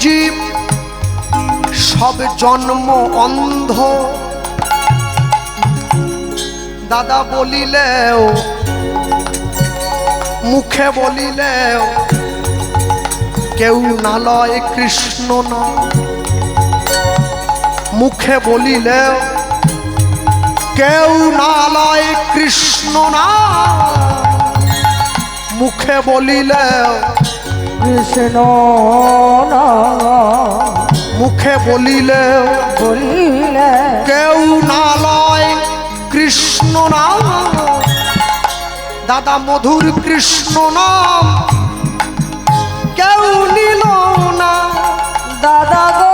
জীব, সব জন্ম অন্ধ। দাদা বলিলেও, মুখে বলিলেও, কেউ না লয় কৃষ্ণ না। মুখে বলিলেও, কেউ না লয় কৃষ্ণ না। মুখে বলিলেও কৃষ্ণ মুখে বলিলে বলিলে কেউ না লয় কৃষ্ণ নাম। দাদা মধুর কৃষ্ণ নাম কেউ নিল না। দাদা গো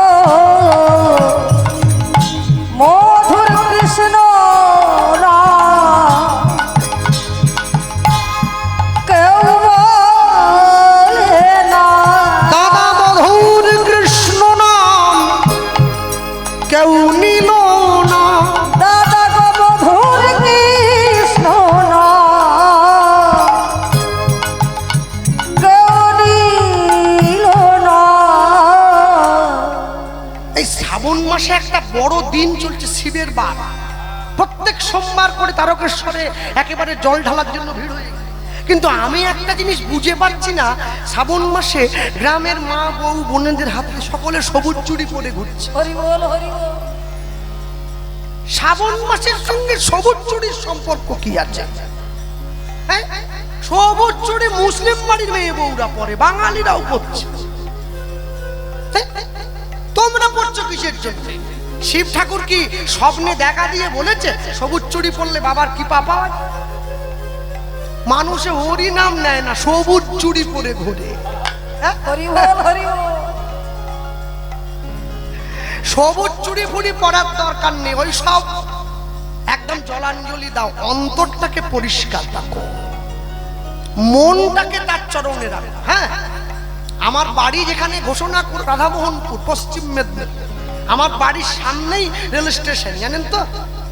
সোমবার করে তারকেশ্বরে একেবারে জল ঢালার জন্য ভিড় হয়ে। কিন্তু আমি একটা জিনিস বুঝে পাচ্ছি না শ্রাবণ মাসে গ্রামের মা বউ বোনেদের হাতে সকলে সবুজ চুড়ি পরে ঘুরছে শ্রাবণ মাসের সঙ্গে সবুজ চুড়ির সম্পর্ক কি আছে হ্যাঁ? সবুজ চুড়ি মুসলিম বাড়ির মেয়ে বউরা পরে বাঙালিরাও পড়ছে হ্যাঁ? তোমরা পড়ছো কিসের জন্য শিব ঠাকুর কি স্বপ্নে দেখা দিয়ে বলেছে? সবুজ চুড়ি পড়লে বাবার কি পাপা? মানুষে হরি নাম নেয় না সবুজ চুড়ি পরে ঘোরে। হ্যাঁ? সবুজ চুড়ি ফুড়ি পরার দরকার নেই ওই সব। একদম জলাঞ্জলি দাও অন্তরটাকে পরিষ্কার রাখো। মনটাকে তার চরণে রাখো হ্যাঁ? আমার বাড়ি যেখানে ঘোষণা কর রাধামোহনপুর পশ্চিম মেদিনীপুর। আমার বাড়ির সামনেই রেল স্টেশন, জানেন তো?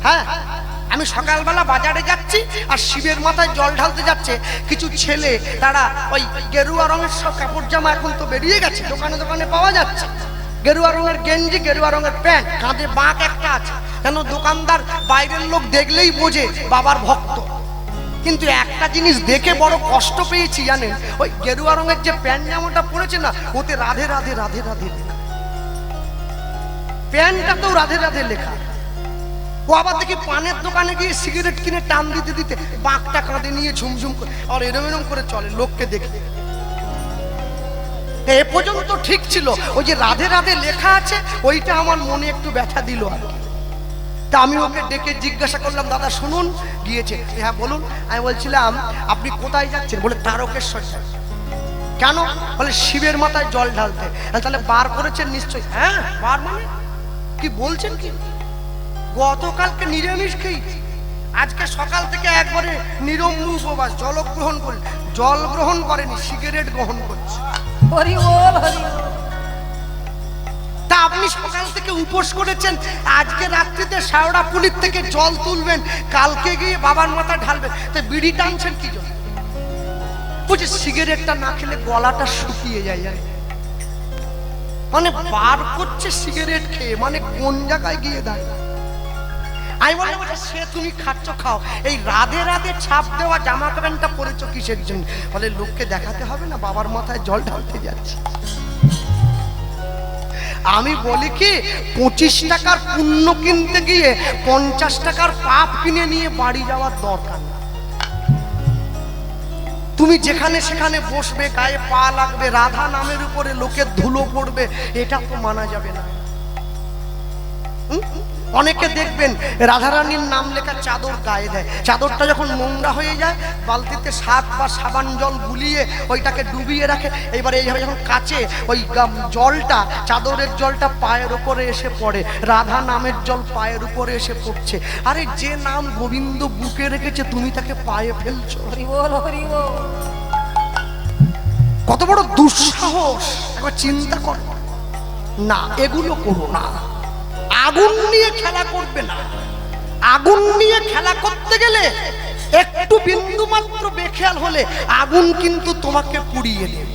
হ্যাঁ? আমি সকালবেলা বাজারে যাচ্ছি আর শিবের মাথায় জল ঢালতে যাচ্ছে। কিছু ছেলে, তারা ওই গেরুয়া রঙের সব কাপড় জামা এখন তো বেরিয়ে গেছে, দোকানে দোকানে পাওয়া যাচ্ছে। গেরুয়া রঙের গেঞ্জি, গেরুয়া রঙের প্যান্ট, কাঁধে বাঁক একটা আছে। কেন দোকানদার বাইরের লোক দেখলেই বোঝে বাবার ভক্ত। কিন্তু একটা জিনিস দেখে বড় কষ্ট পেয়েছি, জানেন? ওই গেরুয়া রঙের যে প্যান্ট জামাটা পরেছে না, ওতে রাধে রাধে রাধে রাধে। লেখা প্যান্টটাতেও রাধে রাধে লেখা। ও আবার দেখি পানের দোকানে গিয়ে সিগারেট কিনে টান দিতে দিতে বাঁকটা কাঁধে নিয়ে ঝুমঝুম করে, আর এরম এরম করে চলে লোককে দেখে। এ পর্যন্ত ঠিক ছিল, ওই যে রাধে রাধে লেখা আছে, ওইটা আমার মনে একটু ব্যথা দিল আর। তা আমি ওকে ডেকে জিজ্ঞাসা করলাম, দাদা, শুনুন। গিয়েছে হ্যাঁ বলুন। আমি বলছিলাম, আপনি কোথায় যাচ্ছেন? বলে, তারকেশ্বর কেন? বলে, শিবের মাথায় জল ঢালতে। তাহলে বার করেছেন নিশ্চয়ই। হ্যাঁ বার মানে? কি বলছেন কি? গতকালকে নিরামিষ খেয়েছি। আজকে সকাল থেকে একবারে নিরম্ব উপবাস জল গ্রহণ করেন জল গ্রহণ করেনি সিগারেট গ্রহণ করছে। হরি বল হরি তা আপনি সকাল থেকে উপোস করেছেন আজকে রাত্রিতে শাওড়া পুলির থেকে জল তুলবেন কালকে গিয়ে বাবার মাথা ঢালবেন তো বিড়ি টানছেন কি জন্য? বুঝি সিগারেটটা না খেলে গলাটা শুকিয়ে যায় জানেন? মানে পার করছে সিগারেট খেয়ে মানে কোন জায়গায় গিয়ে দাঁড়িয়ে? আমি বললাম "আচ্ছা, সে তুমি খাচ্ছ খাও। এই রাধে রাধে ছাপ দেওয়া জামা প্যান্টটা পরেছো কিসের জন্য? বলে লোককে দেখাতে হবে না বাবার মাথায় জল ঢালতে যাচ্ছে। আমি বলি কি পঁচিশ টাকার পুণ্য কিনতে গিয়ে পঞ্চাশ টাকার পাপ কিনে নিয়ে বাড়ি যাওয়ার দরকার। তুমি যেখানে সেখানে বসবে, গায়ে পা লাগবে, রাধা নামের উপরে লোকের ধুলো পড়বে, এটা তো মানা যাবে না? অনেকে দেখবেন রাধারানীর নাম লেখা চাদর গায়ে দেয়। চাদরটা যখন নোংরা হয়ে যায় বালতিতে সাত বা সাবান জল গুলিয়ে ওইটাকে ডুবিয়ে রাখে। এবারে এইভাবে যখন কাচে ওই জলটা চাদরের জলটা পায়ের উপরে এসে পড়ে। রাধা নামের জল পায়ের উপরে এসে পড়ছে। আরে যে নাম গোবিন্দ বুকে রেখেছে তুমি তাকে পায়ে ফেলছো। কত বড় দুঃসাহস। একবার চিন্তা কর। না এগুলো করো না। আগুন নিয়ে খেলা করবে না। আগুন নিয়ে খেলা করতে গেলে একটু বিন্দু মাত্র বেখেয়াল হলে আগুন কিন্তু তোমাকে পুড়িয়ে দেবে।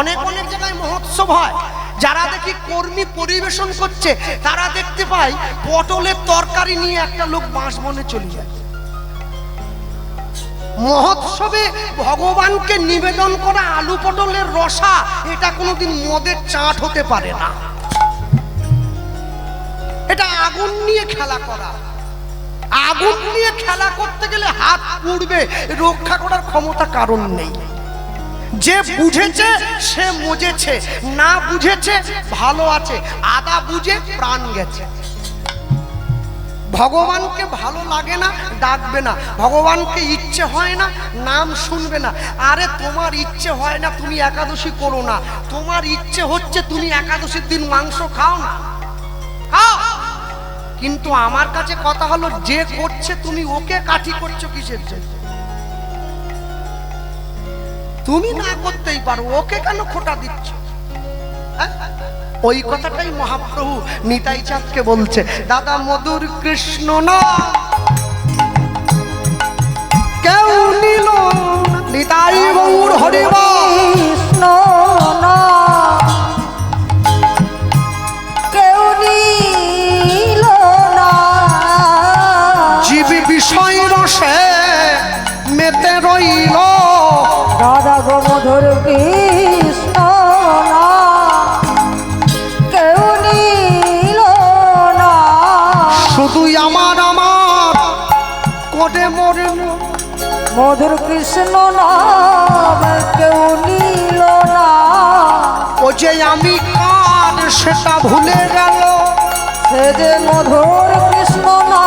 অনেক অনেক জায়গায় মহোৎসব হয়। যারা দেখি কর্মী পরিবেশন করছে, তারা দেখতে পাই পটলের তরকারি নিয়ে একটা লোক বাঁশ বনে চলে যায়। মহোৎসবে ভগবানকে নিবেদন করা আলু পটলের রসা, এটা কোনোদিন মদের চাট হতে পারে না। এটা আগুন নিয়ে খেলা করা। আগুন নিয়ে খেলা করতে গেলে হাত পুড়বে, রক্ষা করার ক্ষমতা কারণ নেই। যে বুঝেছে, সে মজেছে, না বুঝেছে, ভালো আছে, আদা বুঝে প্রাণ গেছে। ভগবানকে ভালো লাগে না, ডাকবে না। ভগবানকে ইচ্ছে হয় না, নাম শুনবে না। আরে, তোমার ইচ্ছে হয় না, তুমি একাদশী করো না। তোমার ইচ্ছে হচ্ছে তুমি একাদশীর দিন মাংস খাও না। খাও। কিন্তু আমার কাছে কথা হলো, যে করছে তুমি ওকে কাঠি করছ কিসের জন্য তুমি না করতেই পারো, ওকে কেন খোটা দিচ্ছ হ্যাঁ? ওই কথাটাই মহাপ্রভু নিতাই চাঁদকে বলছে, দাদা মধুর কৃষ্ণ না কেউ নিল। নিতাই গৌর হরিবা মধুর কৃষ্ণ নাম কেউ নিল না। ও যে আমি কার সেটা ভুলে গেল। সে যে মধুর কৃষ্ণ নাম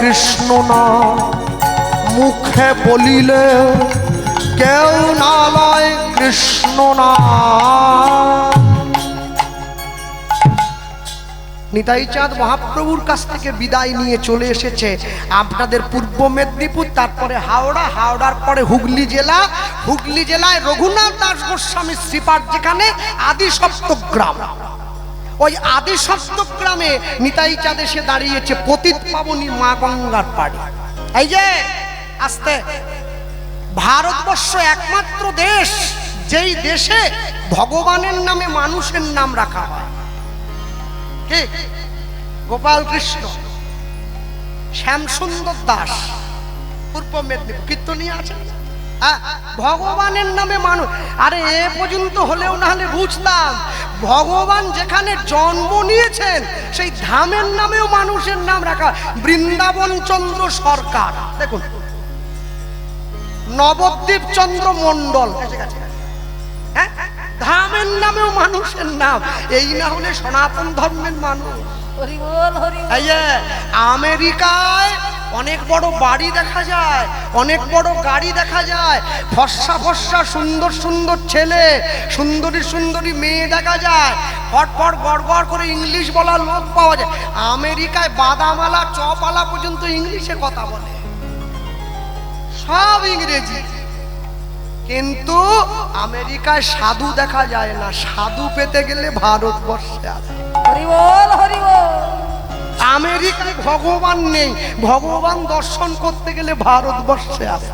কৃষ্ণ না, মুখে বলিলে কেউ না লয় কৃষ্ণ না। নিতাই চাঁদ মহাপ্রভুর কাছ থেকে বিদায় নিয়ে চলে এসেছে। আপনাদের পূর্ব মেদিনীপুর, তারপরে হাওড়া, হাওড়ার পরে হুগলি জেলা। হুগলি জেলায় রঘুনাথ দাস গোস্বামী শ্রীপাঠ যেখানে আদি সপ্তগ্রাম ওই আদি সপ্তগ্রামে নিতাই চাঁদ এসে দাঁড়িয়েছে পতিত পাবনী মা গঙ্গার পাড়ি। এই যে আস্তে। ভারতবর্ষ একমাত্র দেশ যেই দেশে ভগবানের নামে মানুষের নাম রাখা হয়। কে? গোপাল কৃষ্ণ শ্যামসুন্দর দাস পূর্ব মেদিনীপুর। কীর্তনীয় হ্যাঁ, ভগবানের নামে মানুষ। আরে এ পর্যন্ত হলেও না হলে বুঝতাম। ভগবান যেখানে জন্ম নিয়েছেন সেই ধামের নামেও মানুষের নাম রাখা। বৃন্দাবন চন্দ্র সরকার। দেখুন। নবদ্বীপ চন্দ্র মন্ডল হ্যাঁ? ধামের নামেও মানুষের নাম। এই না হলে সনাতন ধর্মের মানুষ। আমেরিকায় অনেক বড় বাড়ি দেখা যায়, অনেক বড় গাড়ি দেখা যায়। ফর্সা ফর্সা, সুন্দর সুন্দর ছেলে, সুন্দরী সুন্দরী মেয়ে দেখা যায়। ফটফট গড় গড় করে ইংলিশ বলা লোক পাওয়া যায়। আমেরিকায় বাদামালা, চপালা পর্যন্ত ইংলিশে কথা বলে। সব ইংরেজি। কিন্তু আমেরিকায় সাধু দেখা যায় না। সাধু পেতে গেলে ভারতবর্ষে আছে। হরি বল হরি বল। আমেরিকায় ভগবান নেই। ভগবান দর্শন করতে গেলে ভারতবর্ষে আসে।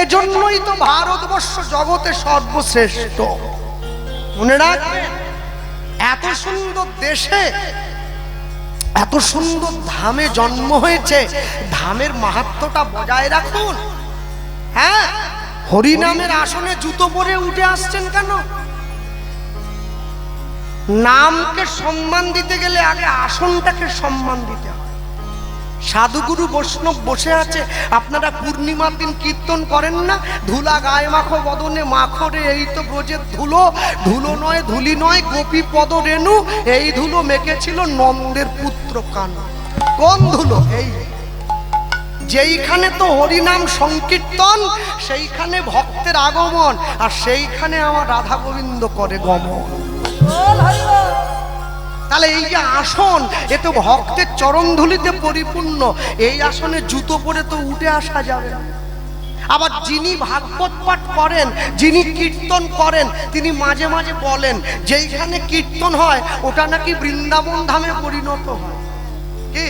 এজন্যই তো ভারতবর্ষ জগতে সর্বশ্রেষ্ঠ। মনে এত সুন্দর দেশে, এত সুন্দর ধামে জন্ম হয়েছে। ধামের মাহাত্মটা বজায় রাখুন। হ্যাঁ? হরিনামের আসনে জুতো পরে উঠে আসছেন কেন? নামকে সম্মান দিতে গেলে আগে আসনটাকে সম্মান দিতে হয়। সাধুগুরু বৈষ্ণব বসে আছে, আপনারা পূর্ণিমার দিন কীর্তন করেন না, ধুলা গায়ে মাখো, বদনে মাখো রে, এই তো ব্রজের ধুলো। ধুলো নয়, ধুলি নয়, গোপী পদ রেণু, এই ধুলো মেখেছিল নন্দের পুত্র কান। কোন ধুলো? এই। যেইখানে তো হরিনাম সংকীর্তন, সেইখানে ভক্তের আগমন, আর সেইখানে আমার রাধা গোবিন্দ করে গমন। তাহলে এই যে আসন, এ তো ভক্তের চরণধুলিতে পরিপূর্ণ। এই আসনে জুতো পরে তো উঠে আসা যাবে না। আবার যিনি ভাগবত পাঠ করেন, যিনি কীর্তন করেন, তিনি মাঝে মাঝে বলেন, যেইখানে কীর্তন হয়, ওটা নাকি বৃন্দাবন ধামে পরিণত হয়। কি?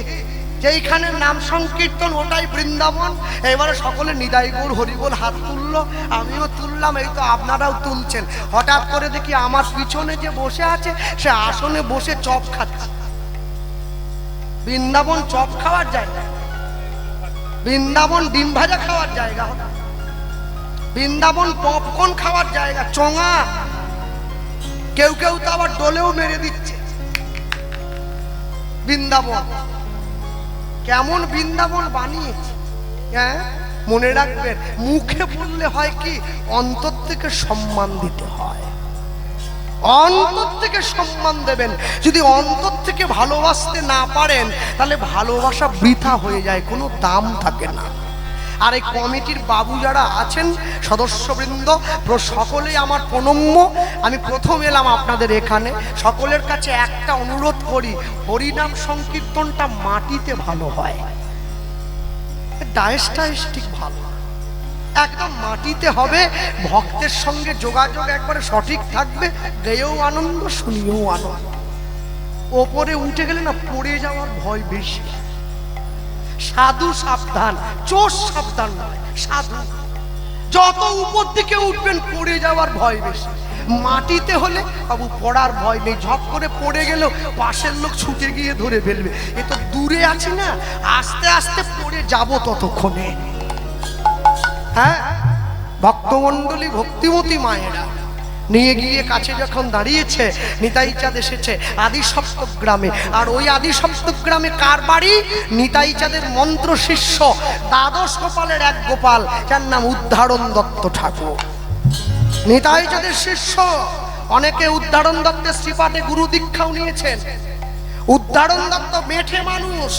যেইখানে নাম সংকীর্তন, ওটাই বৃন্দাবন। এবারে সকলে নিদাই গৌর হরিবোল হাত তুললো, আমিও তুললাম, এই তো আপনারাও তুলছেন। হঠাৎ করে দেখি আমার পিছনে যে বসে আছে, সে আসনে বসে চপ খাচ্ছে। বৃন্দাবন চপ খাওয়ার জায়গা। বৃন্দাবন ডিম ভাজা খাওয়ার জায়গা বৃন্দাবন পপকর্ন খাওয়ার জায়গা, চঙা। কেউ কেউ তো আবার ডোলেও মেরে দিচ্ছে। বৃন্দাবন। কেমন বৃন্দাবন বানিয়েছে হ্যাঁ? মনে রাখবেন, মুখে বললে হয় কি, অন্তর থেকে সম্মান দিতে হয়। অন্তর থেকে সম্মান দেবেন। যদি অন্তর থেকে ভালোবাসতে না পারেন, তাহলে ভালোবাসা বৃথা হয়ে যায়, কোনো দাম থাকে না। আর এই কমিটির বাবু যারা আছেন, সদস্যবৃন্দ সকলেই আমার প্রণম্য। আমি প্রথম এলাম আপনাদের এখানে। সকলের কাছে একটা অনুরোধ করি, হরিনাম সংকীর্তনটা মাটিতে ভালো হয়। ডায়েস ভালো একদম মাটিতে হবে, ভক্তের সঙ্গে যোগাযোগ একবারে সঠিক থাকবে, গেয়েও আনন্দ, শুনিয়েও আনন্দ। ওপরে উঠে গেলে না পড়ে যাওয়ার ভয় বেশি। সাধু সাবধান, চোর সাবধান নয়, সাধু। যত উপর দিকে উঠবেন, পড়ে যাওয়ার ভয় বেশি। মাটিতে হলে বাবু পড়ার ভয় নেই, ঝপ করে পড়ে গেলেও পাশের লোক ছুটে গিয়ে ধরে ফেলবে। এ তো দূরে আছি না, আস্তে আস্তে পড়ে যাব ততক্ষণে। হ্যাঁ? ভক্তমণ্ডলী, ভক্তিমতী মায়েরা নিয়ে গিয়ে কাছে যখন দাঁড়িয়েছে নিতাই চাঁদ এসেছে আদি সপ্তক গ্রামে। আর ওই আদি সপ্তক গ্রামে কার বাড়ি? নিতাই চাঁদের মন্ত্র শিষ্য দ্বাদশ গোপালের এক গোপাল, যার নাম উদ্ধারণ দত্ত ঠাকুর। নিতাই চাঁদের শিষ্য, অনেকে উদ্ধারণ দত্তের শ্রীপাঠে গুরু দীক্ষাও নিয়েছেন। উদ্ধারণ দত্ত মেঠে মানুষ,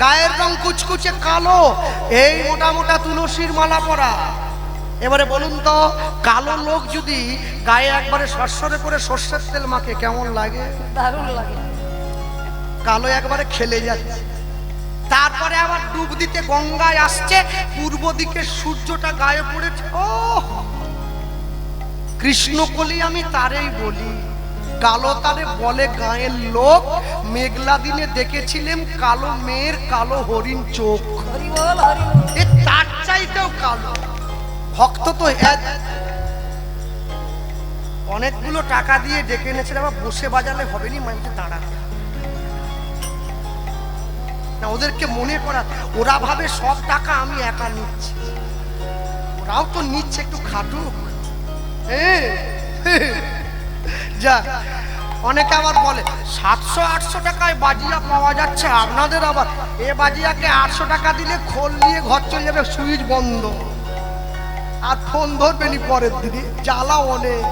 গায়ের রং কুচকুচে কালো, এই মোটা মোটা তুলসীর মালা পরা। এবারে বলুন তো কালো লোক যদি গায়ে একবারে সরসরে করে সর্ষের তেল মাখে কেমন লাগে? দারুণ লাগে। কালো একবারে খেলে যাচ্ছে। তারপরে আবার ডুব দিতে গঙ্গায় আসছে পূর্ব দিকে সূর্যটা গায়ে পড়েছে। ও কৃষ্ণকলি আমি তারেই বলি কালো তারে বলে গায়ের লোক মেঘলা দিনে দেখেছিলেন কালো মেয়ের কালো হরিণ চোখ। এ তার চাইতেও কালো। ভক্ত তো অনেকগুলো টাকা দিয়ে ডেকে এনেছিল আবার বসে বাজালে হবে নি মাইকে দাঁড়াতে না, ওদেরকে মনে করা, ওরা ভাবে সব টাকা আমি একা নিচ্ছি। ওরাও তো নিচ্ছে একটু খাটু। যা, অনেকে আবার বলে, সাতশো, আটশো টাকায় বাজিয়া পাওয়া যাচ্ছে, আপনাদের আবার এ বাজিয়াকে আটশো টাকা দিলে খোল নিয়ে ঘর চলে যাবে, সুইচ বন্ধ। আর ফোন ধরবেনি পরের দিনে জ্বালা অনেক।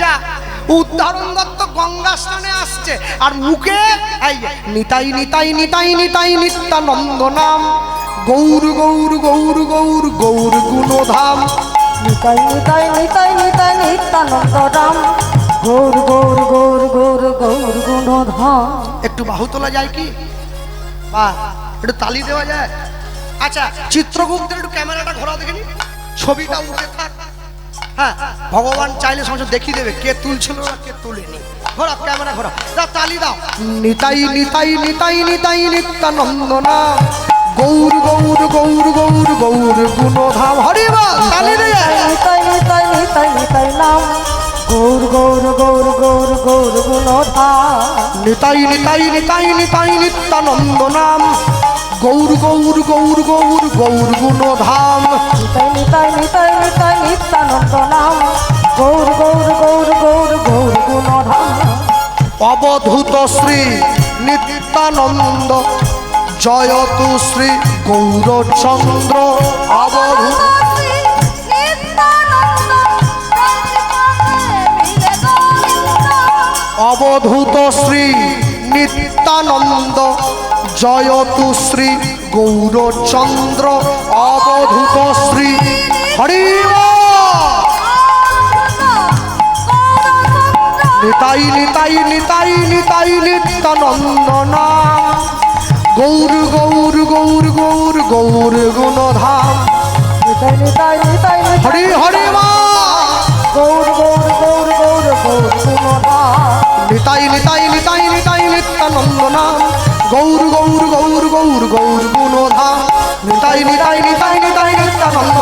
যা উদাহরণ দত্ত গঙ্গা স্নানে আসছে। আর মুখে এই নিতাই নিতাই নিতাই নিতাই নিত্যানন্দ নাম গৌর গৌর গৌর গৌর গৌর গুণধাম। নিতাই নিতাই নিতাই নিতাই নিত্যানন্দ রাম গৌর গৌর গৌর গৌর গৌর গুণধাম। একটু বাহু তোলা যায় কি? বা একটু তালি দেওয়া যায়? আচ্ছা চিত্রগুপ্তের একটু ক্যামেরাটা ঘোরা দেখে নি? ছবিটা উঠে থাক। হ্যাঁ ভগবান চাইলে সমস্ত দেখিয়ে দেবে কে তুলছিল না কে তুলেনি। ঘোরা ক্যামেরা ঘোরা দাও তালি দাও। নিতাই নিতাই নিতাই নিতাই নিত্যানন্দ না গৌর গৌর গৌর গৌর গৌর গুণধাম। হরিবা তালি দিয়ে। নিতাই নিতাই নিতাই নিতাই নাম। গৌর গৌর গৌর গৌর গৌর গুণধাম। নিতাই নিতাই নিতাই নিতাই নিত্যানন্দ নাম গৌর গৌর গৌর গৌর গৌর গুণধাম। নিতাই নিতাই নিতাই নিতাই নিত্যানন্দ নাম। গৌর গৌর গৌর গৌর গৌর গুণধাম। অবধূত শ্রী নিত্যানন্দ। জয়তু শ্রী গৌরচন্দ্র। অবধূত অবধূত শ্রী নিত্যানন্দ। জয়তু শ্রী গৌরচন্দ্র অবধূত শ্রী হরিব নিতাই নিতাই নিতাই নিতাই নিত্যানন্দনা গৌর গৌর গৌর গৌর গৌর গুণধাম। নিতাই নিতাই নিতাই নিতাই। হরি হরি মা গৌর গৌর গৌর গৌর গৌর গুণধা নিতাই নিতাই নিতাই নিতাই নিত্যানন্দ নাম গৌর গৌর গৌর গৌর গৌর গুণধাম নিতাই নিতাই নিতাই নিতাই নিত্যানন্দ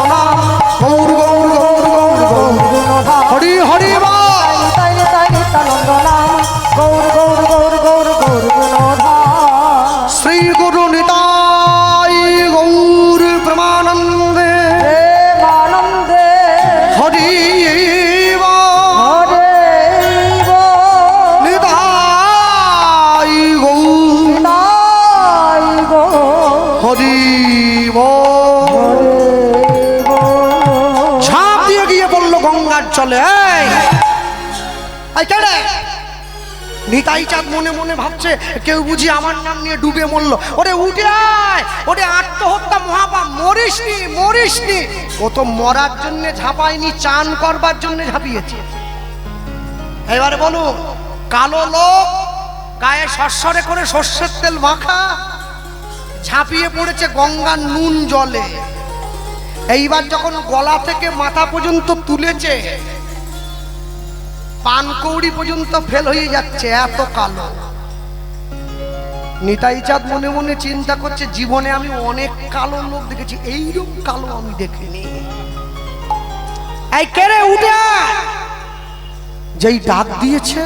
চলে? নিতাই চাঁদ মনে মনে ভাবছে, কেউ বুঝি আমার নাম নিয়ে ডুবে মরলো। ওরে উঠে আয়! ওরে আত্মহত্যা মহাপাপ মরিসনি মরিসনি ও তো মরার জন্য ঝাঁপায়নি, চান করবার জন্য ঝাঁপিয়েছে। এবারে বলুন, কালো লোক গায়ে সরসরে করে সর্ষের তেল মাখা, ঝাঁপিয়ে পড়েছে গঙ্গার নুন জলে। এইবার যখন গলা থেকে মাথা পর্যন্ত তুলেছে পানকৌড়ি পর্যন্ত ফেল হয়ে যাচ্ছে, এত কালো। নিতাই চাঁদ মনে মনে চিন্তা করছে, জীবনে আমি অনেক কালো লোক দেখেছি এইরকম কালো আমি দেখিনি। যেই ডাক দিয়েছে,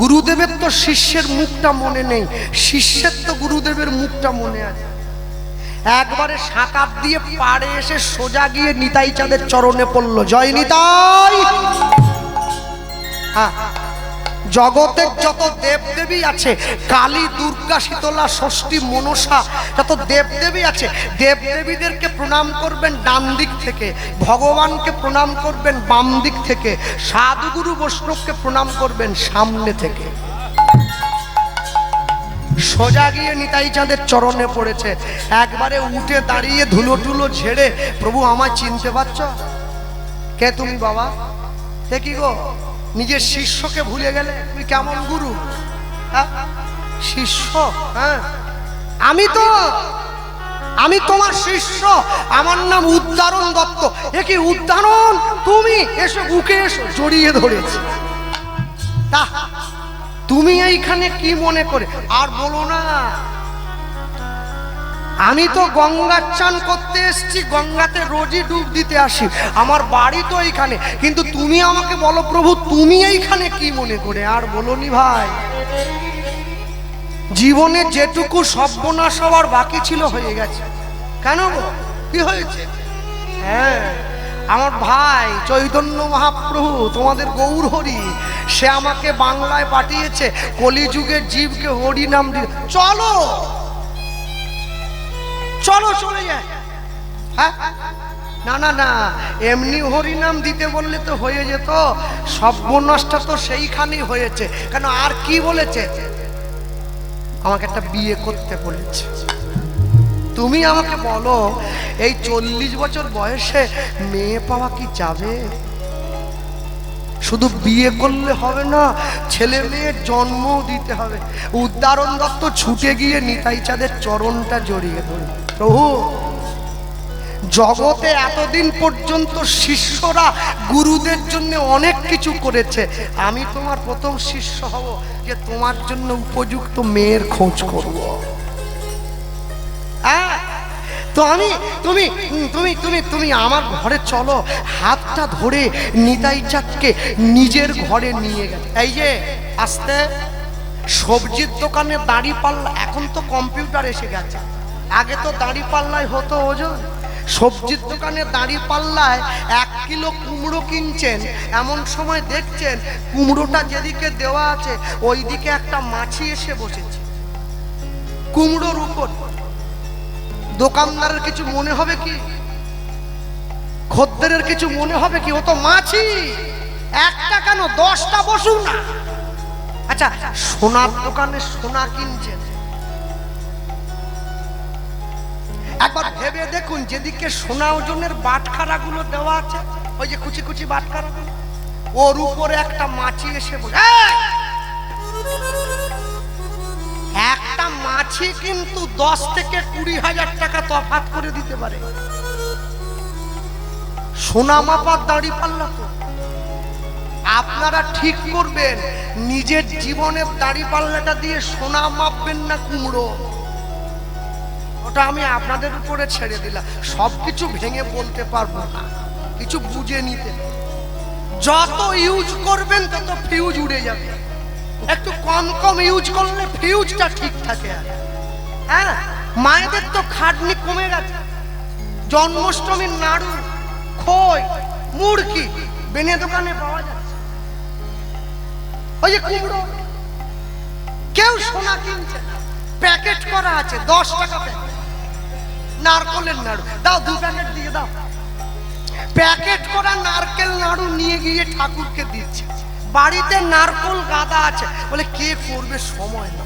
গুরুদেবের তো শিষ্যের মুখটা মনে নেই, শিষ্যের তো গুরুদেবের মুখটা মনে আছে। একবারে সাকাত দিয়ে পাড়ে এসে সোজা গিয়ে নিতাই চাঁদের চরণে পড়ল, জয় নিতাই। জগতের যত দেবদেবী আছে, কালী, দুর্গা, শীতলা, ষষ্ঠী, মনসা, যত দেবদেবী আছে, দেবদেবীদেরকে প্রণাম করবেন ডান দিক থেকে, ভগবানকে প্রণাম করবেন বাম দিক থেকে, সাধুগুরু বৈষ্ণবকে প্রণাম করবেন সামনে থেকে। সোজা গিয়ে নিতাই চাঁদের চরণে পড়েছে, একবারে উঠে দাঁড়িয়ে ধুলো টুলো ঝেড়ে, প্রভু, আমায় চিনতে পারছ? কে তুমি বাবা? কে কি গো? নিজের শিষ্যকে ভুলে গেলে তুমি কেমন গুরু? হ্যাঁ? শিষ্য হ্যাঁ? আমি তো, আমি তোমার শিষ্য। আমার নাম উদ্ধারণ দত্ত। এ কি উদ্ধারণ তুমি এসো বুকে এসো, জড়িয়ে ধরেছি। তা, তুমি এইখানে কি মনে করে? আর বলো না। আমি তো গঙ্গার চান করতে এসছি, গঙ্গাতে রোজই ডুব দিতে আসি। আমার বাড়ি তো এইখানে। কিন্তু তুমি আমাকে বলো প্রভু, তুমি এইখানে কি মনে করে? আর বলনি ভাই। জীবনে যেটুকু সর্বনাশ হওয়ার বাকি ছিল হয়ে গেছে। কেন? কি হয়েছে? হ্যাঁ আমার ভাই চৈতন্য মহাপ্রভু, তোমাদের গৌর হরি সে আমাকে বাংলায় পাঠিয়েছে, কলিযুগের জীবকে হরি নাম দিয়ে। চলো! চলো চলে যায় হ্যাঁ? না না না, এমনি হরিনাম দিতে বললে তো হয়ে যেত। সর্বনাশটা তো সেইখানেই হয়েছে। কেন, আর কি বলেছে? আমাকে একটা বিয়ে করতে বলেছে। তুমি আমাকে বলো, এই চল্লিশ বছর বয়সে মেয়ে পাওয়া কি যাবে? শুধু বিয়ে করলে হবে না, ছেলে মেয়ের জন্ম দিতে হবে। উদ্দারণ দত্ত ছুটে গিয়ে নিতাই চাঁদের চরণটা জড়িয়ে ধরে। প্রভু, জগতে এতদিন পর্যন্ত শিষ্যরা গুরুদের জন্য অনেক কিছু করেছে। আমি তোমার প্রথম শিষ্য হব যে তোমার জন্য উপযুক্ত মেয়ের খোঁজ করব। হ্যাঁ তো আমি তুমি তুমি তুমি তুমি আমার ঘরে চলো। হাতটা ধরে নিতাই চাঁদকে নিজের ঘরে নিয়ে গেছে এই যে, আসতে। সবজির দোকানে দাড়ি পাল্লা, এখন তো কম্পিউটার এসে গেছে। আগে তো দাড়ি পাল্লায় হতো ওজন সবজির দোকানে দাঁড়ি পাল্লায় এক কিলো কুমড়ো কিনছেন। এমন সময় দেখছেন কুমড়োটা যেদিকে দেওয়া আছে, ওইদিকে একটা মাছি এসে বসেছে। কুমড়োর উপর দোকানদারের কিছু মনে হবে কি? খদ্দেরের কিছু মনে হবে কি? ও তো মাছি। একটা কেন? দশটা বসুন না। আচ্ছা সোনার দোকানে সোনা কিনছেন? একবার ভেবে দেখুন, যেদিকে সোনা ওজনের বাটখারাগুলো দেওয়া আছে, ওই যে কুচি কুচি বাটখারা, ওর উপরে একটা মাছি এসে বলে মাছি কিন্তু দশ থেকে কুড়ি হাজার টাকা তফাৎ করে দিতে পারে। সোনা মাপার দাড়ি পাল্লা তো। আপনারা ঠিক করবেন, নিজের জীবনের দাড়ি পাল্লাটা দিয়ে সোনা মাপবেন না কুমড়ো। ওটা আমি আপনাদের উপরে ছেড়ে দিলাম। সব কিছু ভেঙে বলতে পারব না। কিছু বুঝে নিতে। যত ইউজ করবেন, তত ফিউজ উড়ে যাবে। একটু কম কম ইউজ করলে ফিউজটা ঠিক থাকে হ্যাঁ মায়েদের তো খাটনি কমে গেছে। জন্মাষ্টমীর নাড়ু, খই মুড়কি বেনে দোকানে পাওয়া যাচ্ছে। ওই যে কুমড়ো, কেউ সোনা কিনছে প্যাকেট করা আছে, দশ টাকা নারকলের নাড়ু, দাও দু প্যাকেট দিয়ে দাও। প্যাকেট করা নারকেল নাড়ু নিয়ে গিয়ে ঠাকুরকে দিচ্ছে। বাড়িতে নারকল গাদা আছে। বলে, কে করবে সময় না।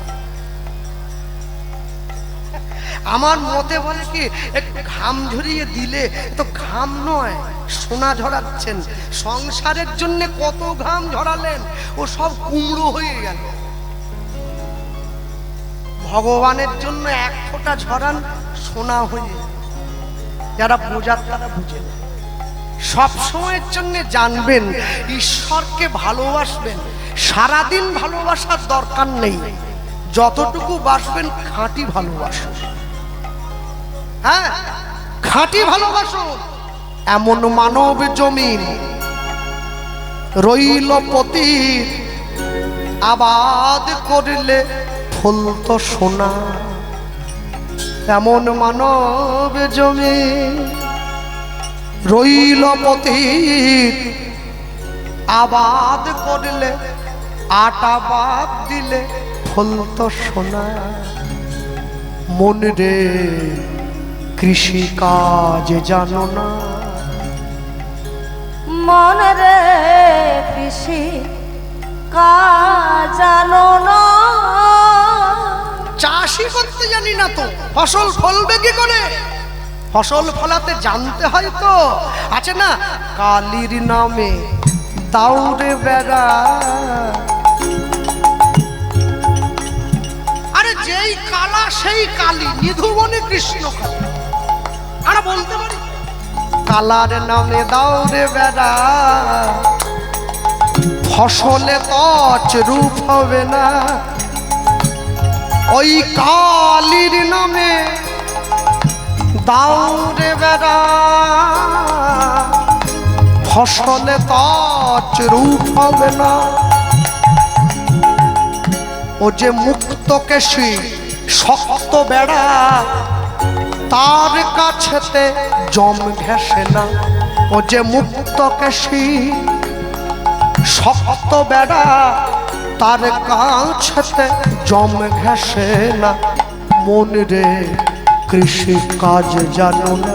আমার মতে বলে কি, একটু ঘাম ঝরিয়ে দিলে তো ঘাম নয়, সোনা ঝরাচ্ছেন। সংসারের জন্য কত ঘাম ঝরালেন, ও সব কুমড়ো হয়ে গেল। ভগবানের জন্য এক ফোঁটা ঝরান, সোনা হয়ে যারা বোঝার তারা বুঝে নেয়। সব সময়ের জন্য জানবেন, ঈশ্বরকে ভালোবাসবেন। সারাদিন ভালোবাসার দরকার নেই। যতটুকু বাসবেন, খাঁটি ভালোবাসুন। হ্যাঁ খাঁটি ভালোবাসুন। এমন মানব জমিন রইল পতির। আবাদ করলে ফুল তো সোনা। এমন মানব জমিন রইল পতির আবাদ করলে আটা বাদ দিলে ফুল তো সোনা। মন রে কৃষি কাজ জানো না। মন রে কৃষি কাজ জানো না। চাষই করতে জানি না তো ফসল ফলবে কি করে? ফসল ফলাতে জানতে হয় তো। আছে না? কালির নামে দাউরে বেড়া। আরে যেই কালা, সেই কালি, নিধুবনে কৃষ্ণ আমরা বলতে পারি? কালার নামে দাউরে বেড়া। ফসলে তচ রূপ হবে না। ওই কালির নামে দাউরে বেড়া। ফসলে তচ রূপ হবে না। ও যে মুক্ত কেশি শক্ত বেড়া, তার কাছেতে জম ঘেসে না। ও যে মুক্ত কেশি শক্ত বেড়া, তার কাছেতে জম ঘেসে না। মন রে কৃষি কাজ জানো না।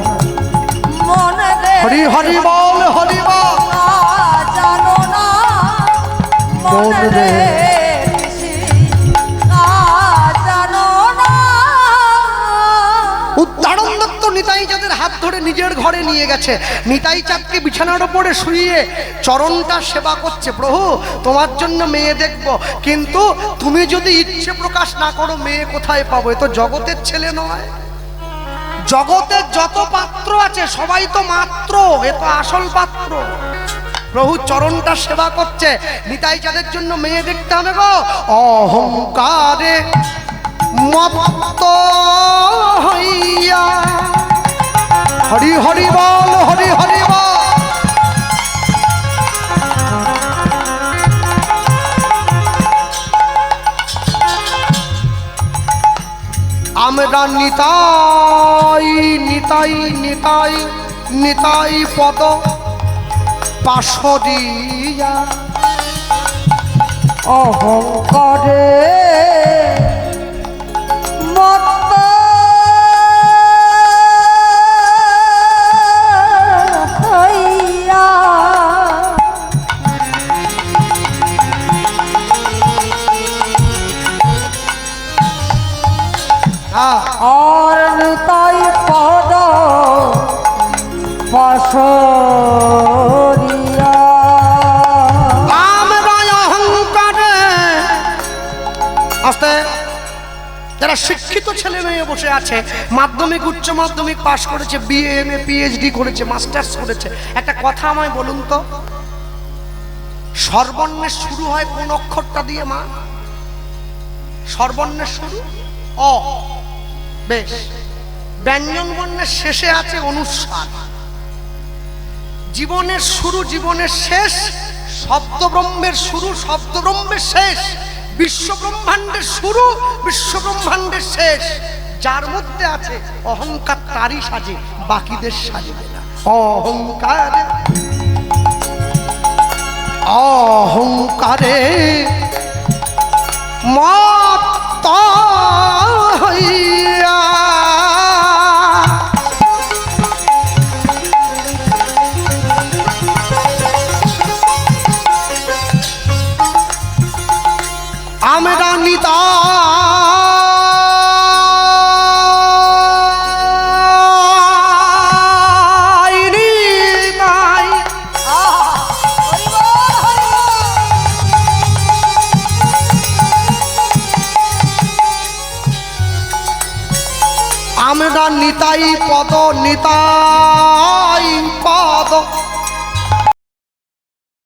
হরি হরি বল হরি বল। জানো না। মন রে। নিতাই চাঁদের হাত ধরে নিজের ঘরে নিয়ে গেছে নিতাই চাঁদকে বিছানার ওপরে শুইয়ে চরণটা সেবা করছে প্রভু তোমার জন্য মেয়ে দেখব। কিন্তু তুমি যদি ইচ্ছে প্রকাশ না করো মেয়ে কোথায় পাবো? এ তো জগতের ছেলে নয়। জগতের যত পাত্র আছে, সবাই তো মাত্র, এ তো আসল পাত্র। প্রভু চরণটা সেবা করছে, নিতাই যাদের জন্য মেয়ে দেখতে হবে গো। অহংকারে হইয়া। হরি হরি বল, হরি হরি বল। আমরা নিতাই নিতাই নিতাই নিতাই পদ পাশরিয়া। অহংকারে মত্ত আর নিতাই পদ পশরিয়া আমরা অহংকারে। যারা শিক্ষিত ছেলে মেয়ে বসে আছে, মাধ্যমিক, উচ্চ মাধ্যমিক পাশ করেছে বিএ এম এ পিএইচডি করেছে মাস্টার্স করেছে, একটা কথা আমায় বলুন তো। সর্বর্ণের শুরু হয় কোন অক্ষরটা দিয়ে, মা? সর্বর্ণের শুরু? অ। বেশ, ব্যঞ্জন বর্ণের শেষে আছে অনুস্বার জীবনের শুরু জীবনের শেষ, শব্দব্রহ্মের শুরু শব্দব্রহ্মের শেষ, বিশ্বব্রহ্মাণ্ডের শুরু বিশ্বব্রহ্মাণ্ডের শেষ। যার মধ্যে আছে অহংকার তারই সাজে, বাকিদের সাজবে না। অহংকার, অহংকারে মত